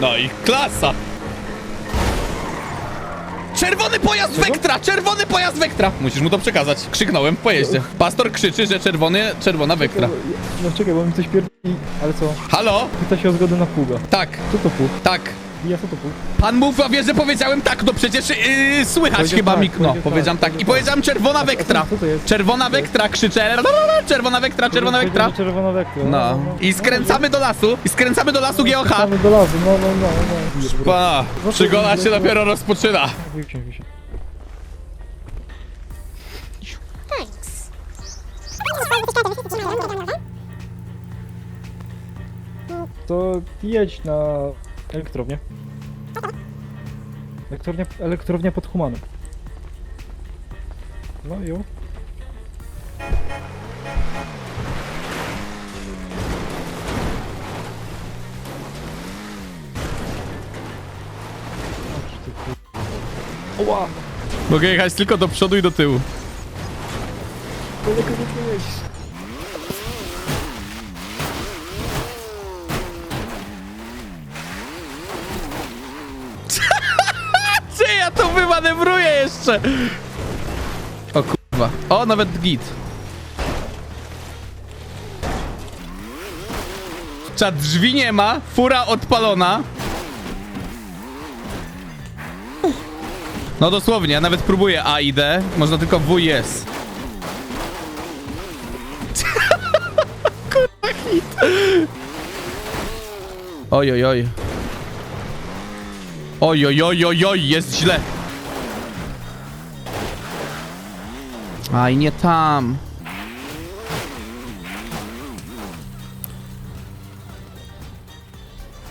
No i klasa. Czerwony pojazd Wektra! Czerwony pojazd Wektra! Musisz mu to przekazać. Krzyknąłem po jeździe. Pastor krzyczy, że czerwony, czerwona Wektra. No czekaj, bo mi coś pierdoli, ale co? Halo? Pyta się o zgodę na pługa. Tak, Co to pług? tak. Pan mów, a wie, że powiedziałem tak, no przecież yy, słychać Powiedział chyba tak, mi... No, powiedział powiedziałem tak, tak. I powiedział powiedziałem czerwona Wektra. co to jest? Czerwona Wektra, krzyczę. Czerwona Wektra, czerwona Wektra. Czerwona wektra. No. I skręcamy do lasu. I skręcamy do lasu GOH. Mamy do lasu, no, no, no, no. Pa, przygoda się dopiero rozpoczyna. Się. Thanks. To jedź na elektrownię. Elektrownia, elektrownia pod Humanem. No i. Oła! Mogę jechać tylko do przodu i do tyłu. Daleko nie byłeś. Jeszcze? O kurwa. O, nawet git. Czad drzwi nie ma, fura odpalona. No dosłownie, ja nawet próbuję A i D. Można tylko W i. Kurwa hit. Oj, oj. Oj, oj, oj, oj, oj, jest źle. Aj, nie tam.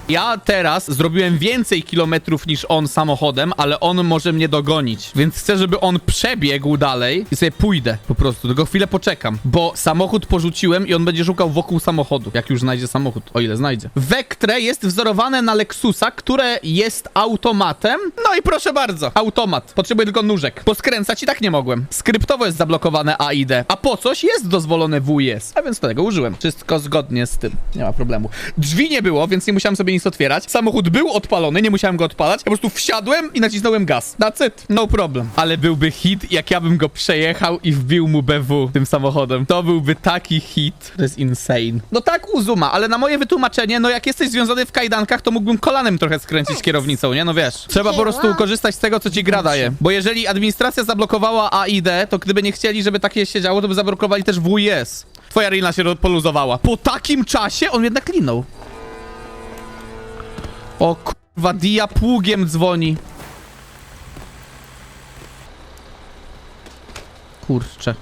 Ja teraz zrobiłem więcej kilometrów niż on samochodem, ale on może mnie dogonić. Więc chcę, żeby on przebiegł dalej i sobie pójdę po prostu. Tylko chwilę poczekam, bo samochód porzuciłem i on będzie szukał wokół samochodu, jak już znajdzie samochód, o ile znajdzie. Vectre jest wzorowane na Lexusa, które jest automatem. No i proszę bardzo, automat. Potrzebuję tylko nóżek. Poskręcać i tak nie mogłem. Skryptowo jest zablokowane A i D, a po coś jest dozwolone WIS, a więc tego użyłem. Wszystko zgodnie z tym, nie ma problemu. Drzwi nie było, więc nie musiałem sobie nic otwierać. Samochód był odpalony, nie musiałem go odpalać. Ja po prostu wsiadłem i nacisnąłem gaz. That's it, no problem. Ale byłby hit, jak ja bym go przejechał i wbił mu BW tym samochodem. To byłby taki hit. To jest insane. No tak, Uzuma, ale na moje wytłumaczenie, no jak jesteś związany w kajdankach, to mógłbym kolanem trochę skręcić kierownicą, nie? No wiesz. Trzeba po prostu korzystać z tego, co ci gra daje. Bo jeżeli administracja zablokowała A i D, to gdyby nie chcieli, żeby takie się działo, to by zablokowali też WIS. Twoja lina się poluzowała. Po takim czasie on jednak linął. O kurwa, Dia pługiem dzwoni. Kurczę.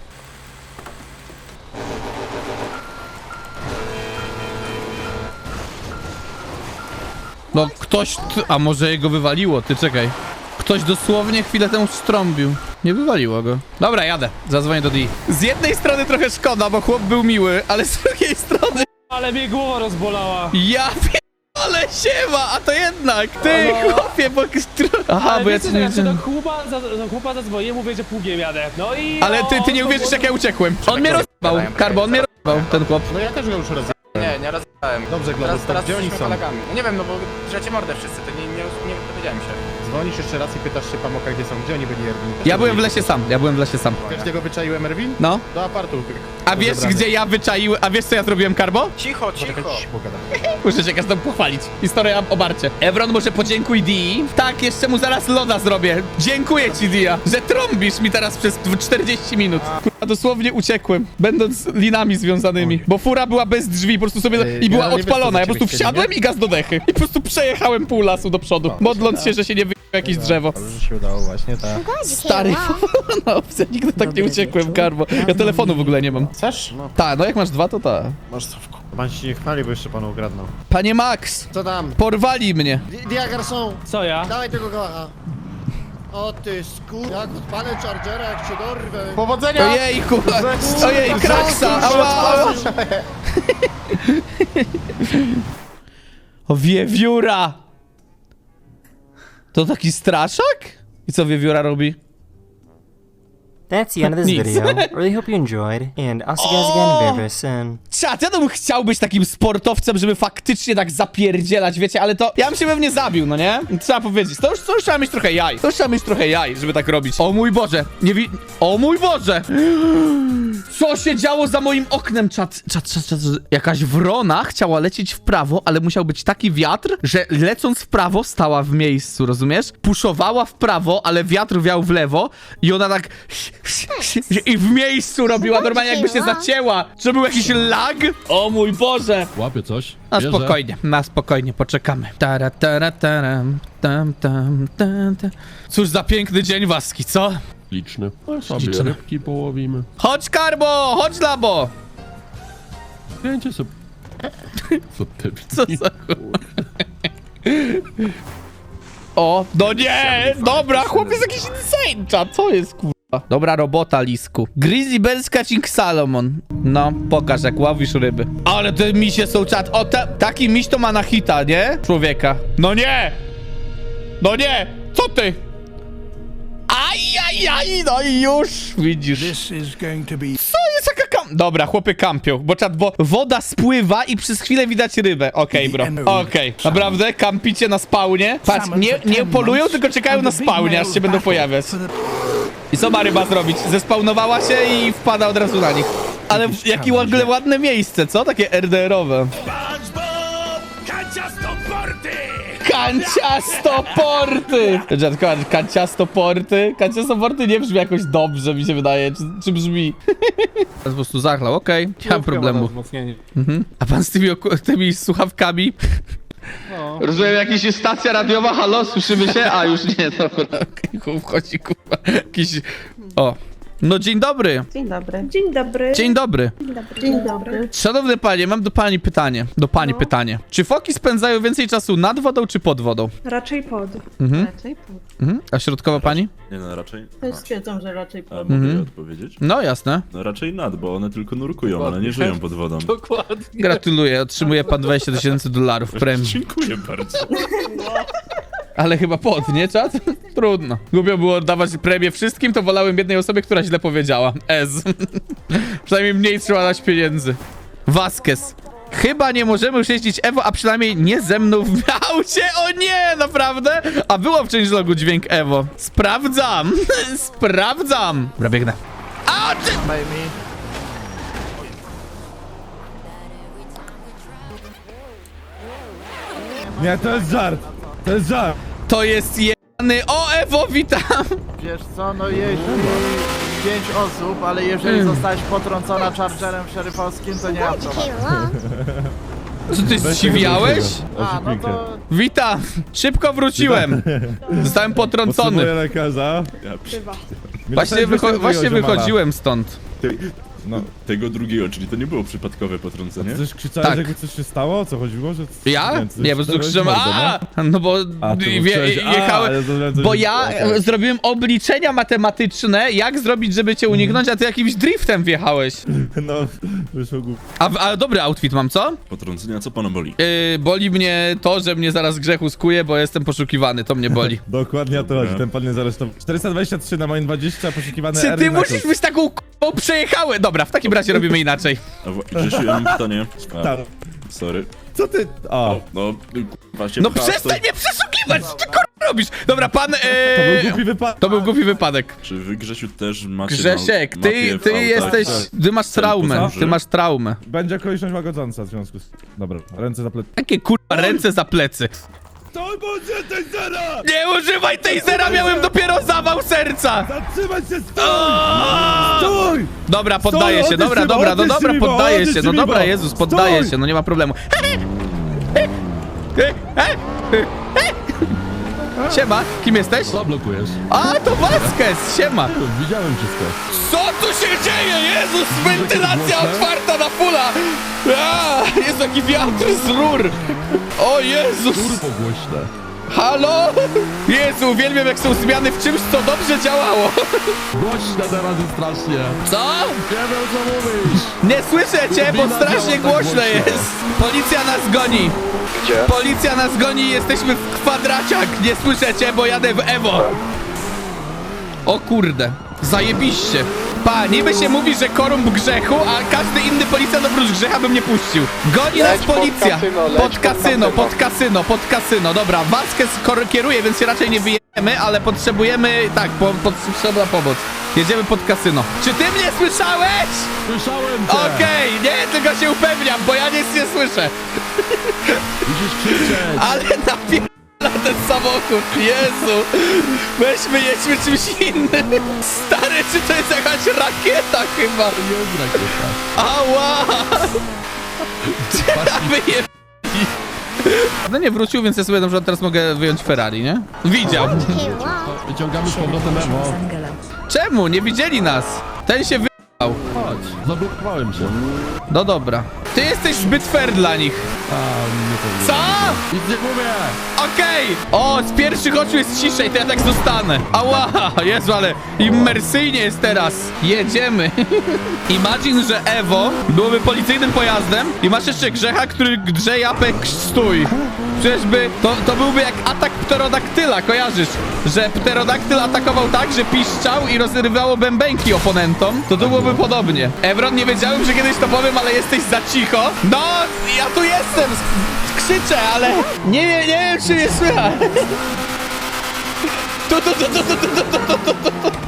No ktoś, a może jego wywaliło, ty czekaj. Ktoś dosłownie chwilę temu strąbił. Nie wywaliło go. Dobra, jadę. Zadzwonię do Di. Z jednej strony trochę szkoda, bo chłop był miły, ale z drugiej strony Ale mnie głowa rozbolała. ja ale siema, a to jednak ty chłopie, bo... Aha, Ale bo ja wiecie, cię że nie ja się do widziałem. chłopa, za, do chłopa zadzwonię, mówię, że pługiem jadę. No i... Ale ty, ty nie uwierzysz jak ja uciekłem. On mnie rozjebał, Karbo, on mnie rozjebał, ten chłop. No ja też go już rozjechałem. Nie, nie rozmawiałem. Dobrze, Globus, teraz, to gdzie oni są? kolegami. No nie wiem, no bo drzecie mordę wszyscy, to nie, nie, nie dowiedziałem się. Dzwonisz jeszcze raz i pytasz się Pamoka, gdzie są. Gdzie oni byli, Erwin? Ja byłem w lesie sam, ja byłem w lesie sam. Wiesz, gdzie go wyczaiłem, Erwin? No. Do apartu. A wiesz, gdzie ja wyczaiłem, a wiesz, co ja zrobiłem, Karbo? Cicho, cicho. Muszę się każdemu pochwalić. Historia o Barcie. Evron, może podziękuj Dii. Tak, jeszcze mu zaraz loda zrobię. Dziękuję ci, Dia, że trąbisz mi teraz przez 40 minut. Kurwa, dosłownie uciekłem, będąc linami związanymi. Bo fura była bez drzwi, po prostu sobie... Yy, I była generalnie wiesz, co odpalona. Ja po prostu chcieli, wsiadłem i gaz do dechy. I po prostu przejechałem pół lasu do przodu, modląc się, że się nie wyjdzie jakieś drzewo. Dobrze, że się udało właśnie, tak. Stary, no, nigdy tak nie uciekłem, Karbo. Ja telefonu w ogóle nie mam. Chcesz? No. Tak, no jak masz dwa, to tak. Masz co w ku... Pan się nie chwali, bo jeszcze panu ukradną. Panie Max, Co tam? porwali mnie. Di- Dia Garçon, Co ja? dawaj tego kałacha. O ty skur... Jak odpalę Chargera, jak cię dorwę. Powodzenia! Ojejku, ojej, kraksa, ała, ała. O, wiewióra! To taki straszak? I co wiewióra robi? That's the end of this Nic. video. Really hope you enjoyed, and I'll see you guys again very, very soon. Czad, ja to bym chciał być takim sportowcem, żeby faktycznie tak zapierdzielać, wiecie, ale to ja bym się pewnie zabił, no nie? Trzeba powiedzieć, to już, to już trzeba mieć trochę jaj. To już trzeba mieć trochę jaj, żeby tak robić. O mój Boże, nie wi... O mój Boże! Co się działo za moim oknem, czad, czad, czad, czad. Jakaś wrona chciała lecieć w prawo, ale musiał być taki wiatr, że lecąc w prawo stała w miejscu, rozumiesz? Puszowała w prawo, ale wiatr wiał w lewo i ona tak i w miejscu robiła, normalnie jakby się zacięła. Czy był jakiś lag? O mój Boże! Łapie coś. Na Bierze. spokojnie, na spokojnie, poczekamy. Tara, tara, taram, tam, tam, tam, tam. Cóż za piękny dzień waski, co? Liczny. No sobie rybki połowimy. Chodź, Karbo! Chodź, Labo! Zdjęcie sobie. Co ty? Co za... O, no nie! Dobra, chłopiec jakiś insane, co jest, kurwa? Dobra robota, Lisku. Grizzly Bears Catching Salomon. No, pokaż, jak ławisz ryby. Ale te misie są czat. O, ta, taki miś to ma na hita, nie? Człowieka. No nie! No nie! Co ty? Ajajaj, no i już widzisz. Co jest jaka kam... Dobra, chłopy kampią, bo czat, bo woda spływa i przez chwilę widać rybę. Okej, bro. Okej. Naprawdę? Kampicie na spawnie? Patrz, nie, nie polują, tylko czekają na spawnie, aż się będą pojawiać. I co ma ryba zrobić? Zespawnowała się i wpada od razu na nich. Ale w- jakie ładne, ładne miejsce, co? Takie RDR-owe. Kanciastoporty! Rzadko, kanciastoporty? Kanciastoporty nie brzmi jakoś dobrze, mi się wydaje. Czy, czy brzmi? Po prostu zachlał, okej. Nie mam problemu. Mhm. A pan z tymi, tymi słuchawkami? Rozumiem, jakaś stacja radiowa, halo, słyszymy się? A, już nie, dobra. Okay, wchodzi. Jakiś... O. No dzień dobry. Dzień dobry. Dzień dobry. Dzień dobry. Dzień dobry. Szanowne panie, mam do pani pytanie. Do pani pytanie. Czy foki spędzają więcej czasu nad wodą czy pod wodą? Raczej pod. Mhm. Raczej pod. mhm. A środkowa pani? Nie no, raczej. Też stwierdzam, że raczej A, pod. mogę Mhm. odpowiedzieć? No jasne. No raczej nad, bo one tylko nurkują, ale nie żyją pod wodą. Gratuluję, otrzymuje pan 20 tysięcy dolarów premii. Dziękuję bardzo. Ale chyba pod, nie czat? Trudno. Głupio było dawać premię wszystkim, to wolałem jednej osobie, która źle powiedziała. Ez. przynajmniej mniej trzeba dać pieniędzy. Vasquez. Chyba nie możemy już jeździć Ewo, a przynajmniej nie ze mną w aucie. O nie, naprawdę? A było w changelogu dźwięk Ewo. Sprawdzam. Sprawdzam. Dobra, biegnę. A, ty... Nie, to jest żart. To jest żart. To jest jebany... O, Ewo, witam. Wiesz co, no jeździ pięć osób, ale jeżeli zostałeś potrącona chargerem szeryfowskim, to nie long. Co ty zsiwiałeś? A, no to... Witam. Szybko wróciłem. Zostałem potrącony. lekarza. Ja przy... Właśnie, wycho właśnie wychodziłem stąd. No. Tego drugiego, czyli to nie było przypadkowe potrącenie? Coś krzyczałeś, Tak. jakby coś się stało? O co chodziło? Że Ja? Nie, coś Nie, po prostu krzyczałeś krzyczałem mordę, a No bo A, ty wie, krzyczałeś, a, jechałem... ale zrozumiałem, coś- Bo ja okej. e, zrobiłem obliczenia matematyczne, jak zrobić, żeby cię uniknąć, a ty jakimś driftem wjechałeś. No, wyszło głupio. A, a dobry outfit mam, co? Potrącenia, co pana boli? Yy, boli mnie to, że mnie zaraz grzechu skuje, bo jestem poszukiwany, to mnie boli. Dokładnie o to Dobra. chodzi, ten pan nie zaresztował. 423 na moim 20, poszukiwane Czy ty musisz być taką k***ą przejechałem? Dobra, w takim razie robimy inaczej. A w... Grzesiu, ja mam pytanie. A, Tak. sorry. Co ty? O, no, właśnie No przestań mnie przeszukiwać, co ty k***a robisz? Dobra, pan... to Yy... był głupi wypadek. To był głupi wypadek. Czy wy, Grzesiu, też macie Grzesiek, na ty, w ty autach jesteś... Ty masz traumę, ty masz traumę. Będzie okoliczność łagodząca w związku z... Dobra, ręce za plecy. Jakie kurwa ręce za plecy. To będzie tej zera! Nie używaj tej zera, miałem dopiero zawał serca! Zatrzymaj się, stój! Stój! Dobra, poddaję się, dobra, dobra, no dobra, mi, poddaję się, no mi, dobra, bo. Jezus, poddaję się, no nie ma problemu. Siema, kim jesteś? Zablokujesz. A, to Vasquez, siema. Widziałem wszystko. Co tu się dzieje? Jezus, wentylacja otwarta na fula! A, jest taki wiatr z rur! O Jezus! Turbo głośne. Halo? Jezu, uwielbiam jak są zmiany w czymś, co dobrze działało. Głośne teraz jest strasznie. Co? Nie wiem co mówisz. Nie słyszę cię, bo strasznie działa tak głośno głośno. jest. Policja nas goni. Gdzie? Policja nas goni, jesteśmy w kwadraciach. Nie słyszę cię, bo jadę w Ewo. O kurde. Zajebiście. Pa, niby się mówi, że korump grzechu, a każdy inny policjant oprócz grzecha by mnie puścił. Goni nas policja. Pod kasyno, pod kasyno, pod kasyno. Dobra, Vasquez kor- kieruje, więc się raczej nie wyjemy, ale potrzebujemy, tak, po, potrzebna pomoc. Jedziemy pod kasyno. Czy ty mnie słyszałeś? Słyszałem cię! Okej, nie, tylko się upewniam, bo ja nic nie słyszę. Musisz krzyczeć! Ale napierdala ten samochód, Jezu! Weźmy, jedźmy czymś innym. Stary, czy to jest jakaś rakieta chyba? Jest rakieta. Ała! Wyjeb... No nie wrócił, więc ja sobie na przykład teraz mogę wyjąć Ferrari, nie? Widział. Wyciągamy z powrotem Ewo. Czemu? Nie widzieli nas. Ten się wy... Chodź, zablokowałem się. No dobra. Ty jesteś zbyt fair dla nich. A, nie powiem. Co? Nic nie mówię! Okej! O, z pierwszych oczu jest ciszej, to ja tak zostanę. Ała! Jezu, ale immersyjnie jest teraz. Jedziemy. Imagine, że Evo byłoby policyjnym pojazdem i masz jeszcze grzecha, który grze japek stój. Przecież by, to, to byłby jak atak pterodaktyla, kojarzysz? Że pterodaktyl atakował tak, że piszczał i rozrywało bębenki oponentom. To tu byłoby podobnie. Evron, nie wiedziałem, że kiedyś to powiem, ale jesteś za cicho. No, ja tu jestem, krzyczę, ale nie, nie, nie wiem, czy mnie słychać. Tu, tu, tu, tu, tu, tu, tu, tu, tu, tu.